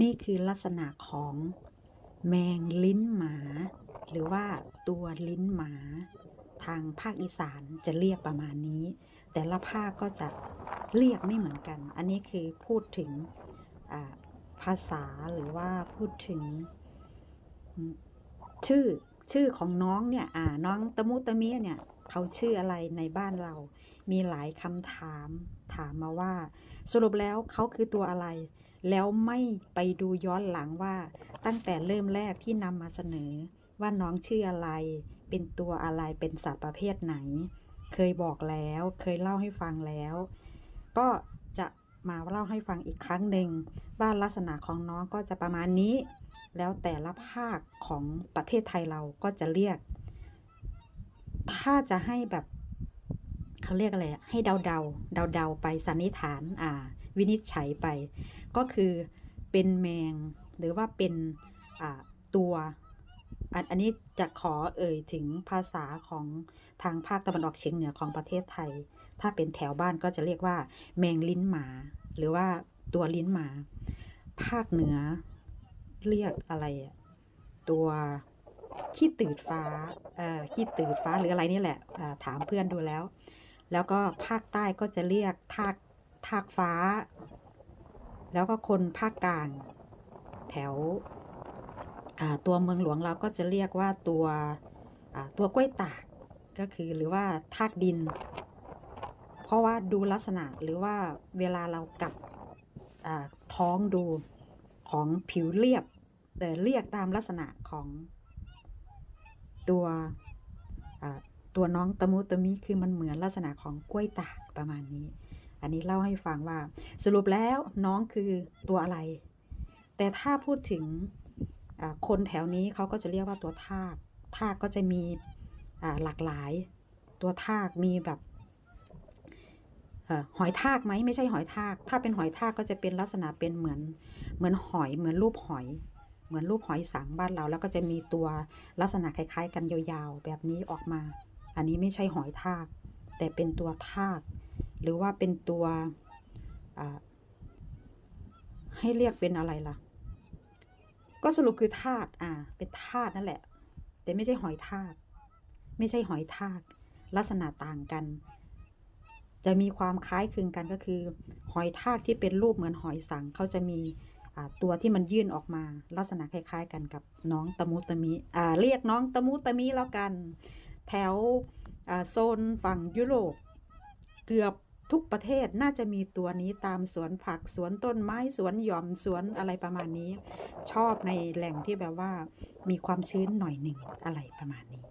นี่คือลักษณะของแมงลิ้นหมา หรือว่าตัวลิ้นหมา ทางภาคอีสานจะเรียกประมาณนี้ แต่ละภาคก็จะเรียกไม่เหมือนกัน อันนี้คือพูดถึงภาษาหรือว่าพูดถึง ชื่อชื่อของน้องเนี่ยน้องตะมุตะเมียเนี่ยเขาชื่ออะไรในบ้านเรา มีหลายคำถามถามมาว่า สรุปแล้วเขาคือตัวอะไร แล้วไม่ไปดูย้อนหลังว่า ตั้งแต่เริ่มแรกที่นำมาเสนอ ว่าน้องชื่ออะไร เป็นตัวอะไรเป็นสัตว์ประเภทไหน เคยบอกแล้ว เคยเล่าให้ฟังแล้ว ก็จะมาเล่าให้ฟังอีกครั้งหนึ่งว่าลักษณะของน้องก็จะประมาณนี้ แล้วแต่ละภาคของประเทศไทยเราก็จะเรียก ถ้าจะให้แบบเขาเรียกอะไรให้เดาเดาเดาเดาไปสันนิษฐานอ่า วินิจฉัยไป ก็คือเป็นแมงหรือว่าเป็นตัวอันอันนี้จะขอเอ่ยถึงภาษาของทางภาคตะวันออกเฉียงเหนือของประเทศไทย ถ้าเป็นแถวบ้านก็จะเรียกว่า แมงลิ้นหมา หรือว่าตัวลิ้นหมา ภาคเหนือเรียกอะไรตัวขี้ตืดฟ้าเอ่อขี้ตืดฟ้าหรืออะไรนี่แหละถามเพื่อนดูแล้ว แล้วก็ภาคใต้ก็จะเรียกทาก ทากฟ้า แล้วก็คนภาคกลาง แถวตัวเมืองหลวงเราก็จะเรียกว่าตัวตัวกล้วยตากก็คือหรือว่าทากดิน เพราะว่าดูลักษณะหรือว่าเวลาเรากลับท้องดูของผิวเรียบแต่เรียกตามลักษณะของตัวตัวน้องตะมุตะมิคือมันเหมือนลักษณะของกล้วยตากประมาณนี้ อันนี้เล่าให้ฟังว่า สรุปแล้วน้องคือตัวอะไร แต่ถ้าพูดถึงคนแถวนี้เขาก็จะเรียกว่าตัวทากทากก็จะมีหลากหลาย ตัวทากมีแบบอหอยทากไหมไม่ใช่หอยทาก ถ้าเป็นหอยทากก็จะเป็นลักษณะเป็นเหมือนเหมือนหอยเหมือนรูปหอย เหมือนรูปหอยสังบ้านเรา แล้วก็จะมีตัวลักษณะคล้าย ๆ กันยาวๆ แบบนี้ออกมา อันนี้ไม่ใช่หอยทาก แต่เป็นตัวทาก หรือว่าเป็นตัวให้เรียกเป็นอะไรล่ะ ก็สรุปคือทากอ่า เป็นทากนั่นแหละ แต่ไม่ใช่หอยทาก ไม่ใช่หอยทาก ลักษณะต่างกัน จะมีความคล้ายคลึงกันก็คือ หอยทากที่เป็นรูปเหมือนหอยสังเขาจะมีตัวที่มันยื่นออกมาลักษณะคล้าย ๆ กันกับน้องตะมุตะมิอ่าเรียกน้องตะมุตะมิแล้วกัน แถวโซนฝั่งยุโรปเกือบ ทุกประเทศน่าจะมีตัวนี้ตามสวนผักสวนต้นไม้สวนหย่อมสวนอะไรประมาณนี้ ชอบในแหล่งที่แบบว่ามีความชื้นหน่อยหนึ่งอะไรประมาณนี้